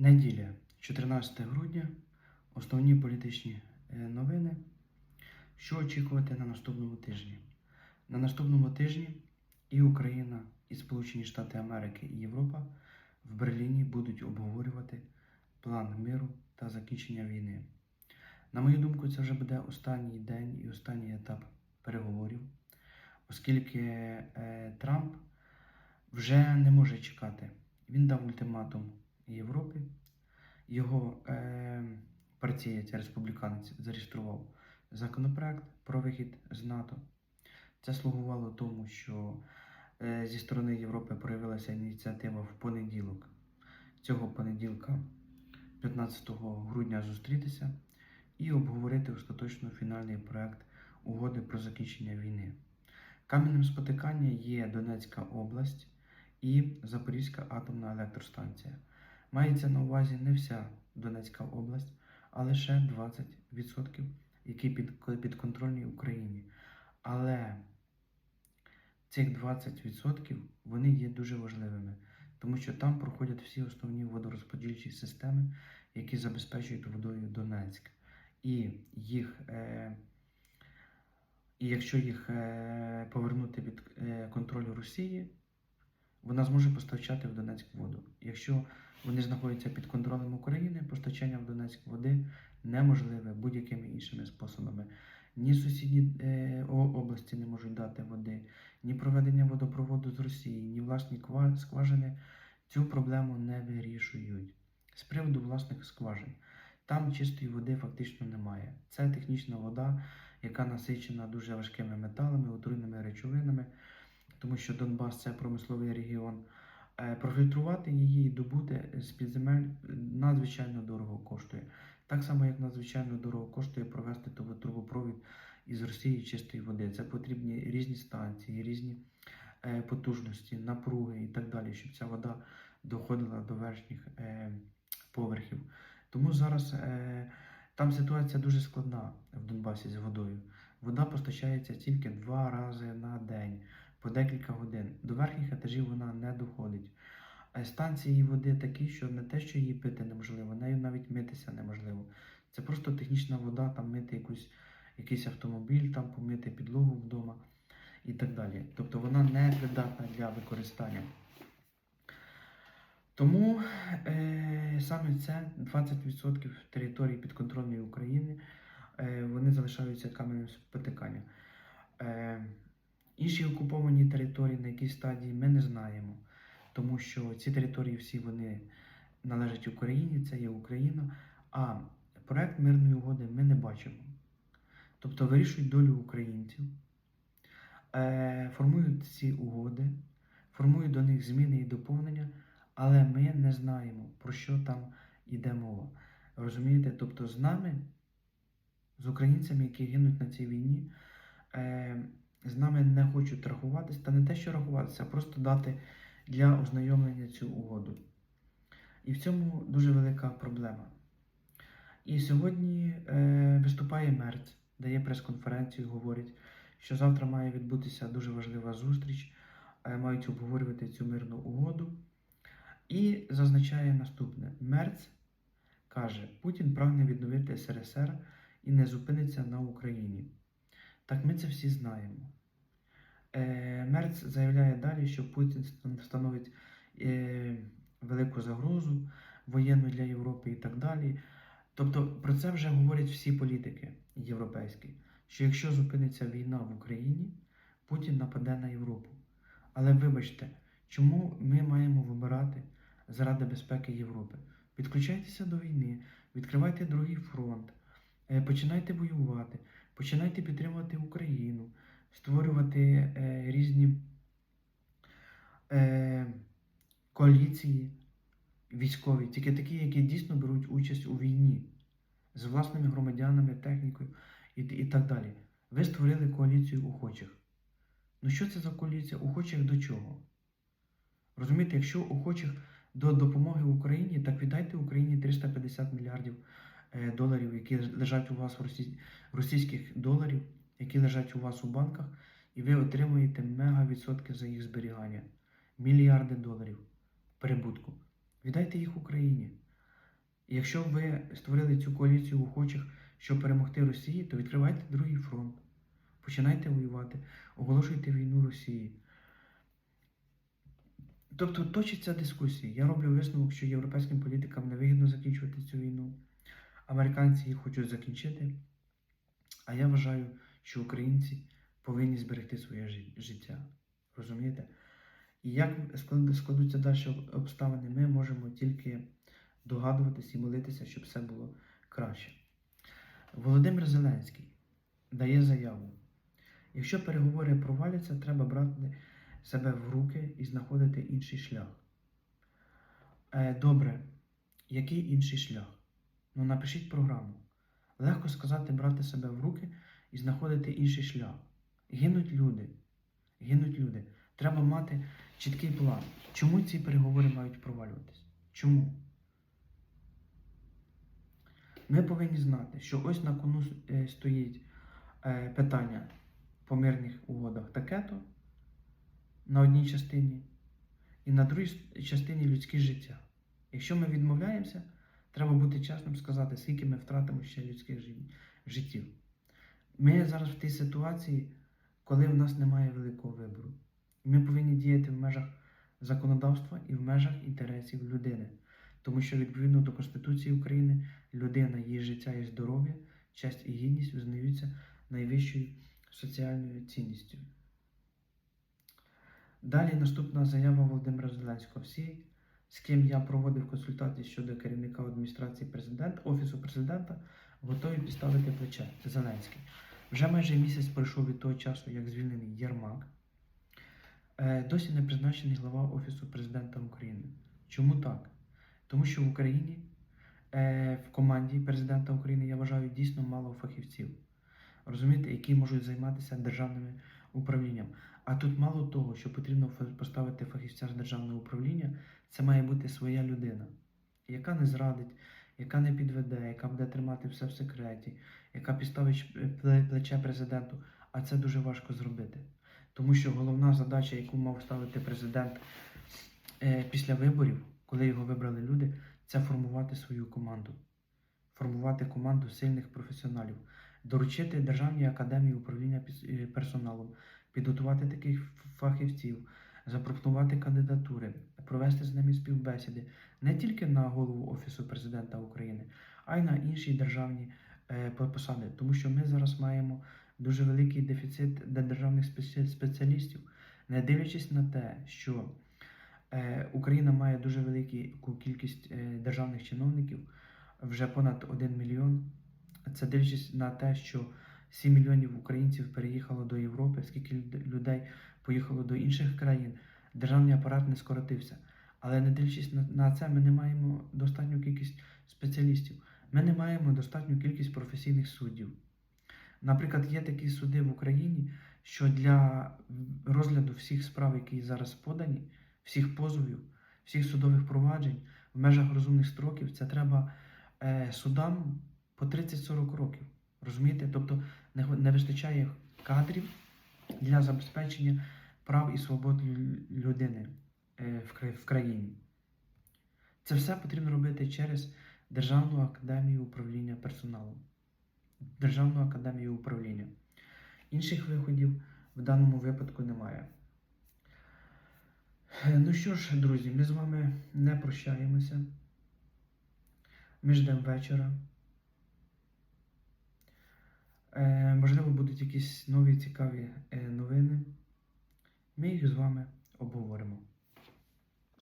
Неділя, 14 грудня. Основні політичні е, новини. Що очікувати на наступному тижні? На наступному тижні і Україна, і Сполучені Штати Америки, і Європа в Берліні будуть обговорювати план миру та закінчення війни. На мою думку, це вже буде останній день і останній етап переговорів, оскільки е, Трамп вже не може чекати. Він дав ультиматум Європі. Його е, партієць, республіканець, зареєстрував законопроект про вихід з НАТО. Це слугувало тому, що е, зі сторони Європи проявилася ініціатива в понеділок, цього понеділка, 15 грудня, зустрітися і обговорити остаточно фінальний проект угоди про закінчення війни. Каменем спотикання є Донецька область і Запорізька атомна електростанція. Мається на увазі не вся Донецька область, а лише 20%, які під, підконтрольні Україні. Але цих 20% вони є дуже важливими, тому що там проходять всі основні водорозподільчі системи, які забезпечують водою Донецьк. І їх, е, якщо їх е, повернути від е, контролю Росії, вона зможе постачати в Донецьк воду. Якщо вони знаходяться під контролем України, постачання в Донецьк води неможливе будь-якими іншими способами. Ні сусідні е, області не можуть дати води, ні проведення водопроводу з Росії, ні власні скважини цю проблему не вирішують. З приводу власних скважин. Там чистої води фактично немає. Це технічна вода, яка насичена дуже важкими металами, отруйними речовинами, тому що Донбас це промисловий регіон. Е, Профільтрувати її і добути з-під земель надзвичайно дорого коштує. Так само, як надзвичайно дорого коштує провести трубо- трубопровід із Росії чистої води. Це потрібні різні станції, різні е, потужності, напруги і так далі, щоб ця вода доходила до верхніх е, поверхів. Тому зараз там ситуація дуже складна в Донбасі з водою. Вода постачається тільки два рази на день по декілька годин. До верхніх етажів вона не доходить. Станції води такі, що не те, що її пити неможливо, нею навіть митися неможливо. Це просто технічна вода, там мити якусь, якийсь автомобіль, там помити підлогу вдома і так далі. Тобто вона не придатна для використання. Тому е, саме це 20% території підконтрольної України е, вони залишаються каменем спотикання. Інші окуповані території, на якій стадії, ми не знаємо, тому що ці території всі вони належать Україні, це є Україна, а проект мирної угоди ми не бачимо. Тобто вирішують долю українців, е, формують ці угоди, формують до них зміни і доповнення, але ми не знаємо, про що там йде мова. Розумієте? Тобто з нами, з українцями, які гинуть на цій війні, е, з нами не хочуть рахуватися, та не те, що рахуватися, а просто дати для ознайомлення цю угоду. І в цьому дуже велика проблема. І сьогодні е, виступає Мерц, дає прес-конференцію, говорить, що завтра має відбутися дуже важлива зустріч, е, мають обговорювати цю мирну угоду. І зазначає наступне: Мерц каже, Путін прагне відновити СРСР і не зупиниться на Україні. Так ми це всі знаємо. Е, Мерц заявляє далі, що Путін становить е, велику загрозу воєнну для Європи і так далі. Тобто про це вже говорять всі політики європейські, що якщо зупиниться війна в Україні, Путін нападе на Європу. Але вибачте, чому ми маємо вибирати заради безпеки Європи? Підключайтеся до війни, відкривайте другий фронт, е, починайте воювати, починайте підтримувати Україну, створювати е, різні е, коаліції військові, тільки такі, які дійсно беруть участь у війні з власними громадянами, технікою і, і так далі. Ви створили коаліцію охочих. Ну що це за коаліція охочих до чого? Розумієте, якщо охочих до допомоги Україні, так віддайте Україні 350 мільярдів доларів, які лежать у вас в росі... російських доларів, які лежать у вас у банках, і ви отримуєте мега відсотки за їх зберігання. Мільярди доларів прибутку. Віддайте їх Україні. Якщо ви створили цю коаліцію охочих, щоб перемогти Росії, то відкривайте другий фронт. Починайте воювати, оголошуйте війну Росії. Тобто точиться дискусія. Я роблю висновок, що європейським політикам невигідно закінчувати цю війну. Американці її хочуть закінчити. А я вважаю, що українці повинні зберегти своє життя. Розумієте? І як складуться далі обставини, ми можемо тільки догадуватись і молитися, щоб все було краще. Володимир Зеленський дає заяву. Якщо переговори проваляться, треба брати себе в руки і знаходити інший шлях. Е, добре, який інший шлях? Ну, напишіть програму. Легко сказати брати себе в руки і знаходити інший шлях. Гинуть люди. Гинуть люди. Треба мати чіткий план. Чому ці переговори мають провалюватись? Чому? Ми повинні знати, що ось на кону е, стоїть е, питання по мирних угодах таке-то на одній частині, і на другій частині людське життя. Якщо ми відмовляємося, треба бути чесним сказати, скільки ми втратимо ще людських життів. Ми зараз в тій ситуації, коли в нас немає великого вибору. Ми повинні діяти в межах законодавства і в межах інтересів людини. Тому що відповідно до Конституції України людина, її життя і здоров'я, честь і гідність визнаються найвищою соціальною цінністю. Далі наступна заява Володимира Зеленського. Всі, з ким я проводив консультації щодо керівника адміністрації президента, Офісу президента, готові підставити плече. Зеленський. Вже майже місяць пройшов від того часу, як звільнений Єрмак. Е, Досі не призначений глава Офісу президента України. Чому так? Тому що в Україні е, в команді президента України я вважаю дійсно мало фахівців, розумієте, які можуть займатися державним управлінням. А тут мало того, що потрібно поставити фахівця з державного управління, це має бути своя людина, яка не зрадить, яка не підведе, яка буде тримати все в секреті, яка підставить плече президенту. А це дуже важко зробити. Тому що головна задача, яку мав ставити президент е, після виборів, коли його вибрали люди, це формувати свою команду, формувати команду сильних професіоналів, доручити Державній академії управління е, персоналом, підготувати таких фахівців, запропонувати кандидатури, провести з ними співбесіди не тільки на голову Офісу президента України, а й на інші державні е, посади. Тому що ми зараз маємо дуже великий дефіцит державних спеціалістів, не дивлячись на те, що Е, Україна має дуже велику кількість е, державних чиновників, вже понад 1 мільйон. Це дивлячись на те, що 7 мільйонів українців переїхало до Європи, скільки людей поїхало до інших країн, державний апарат не скоротився. Але не дивлячись на, це, ми не маємо достатню кількість спеціалістів. Ми не маємо достатню кількість професійних суддів. Наприклад, є такі суди в Україні, що для розгляду всіх справ, які зараз подані, всіх позовів, всіх судових проваджень в межах розумних строків, це треба е, судам по 30-40 років. Розумієте? Тобто не, вистачає кадрів для забезпечення прав і свобод людини е, в, в країні. Це все потрібно робити через Державну академію управління персоналом. Державну академію управління. Інших виходів в даному випадку немає. Е, Ну що ж, друзі, ми з вами не прощаємося. Ми ждемо вечора. Е, можливо, будуть якісь нові цікаві е, новини. Ми їх з вами обговоримо.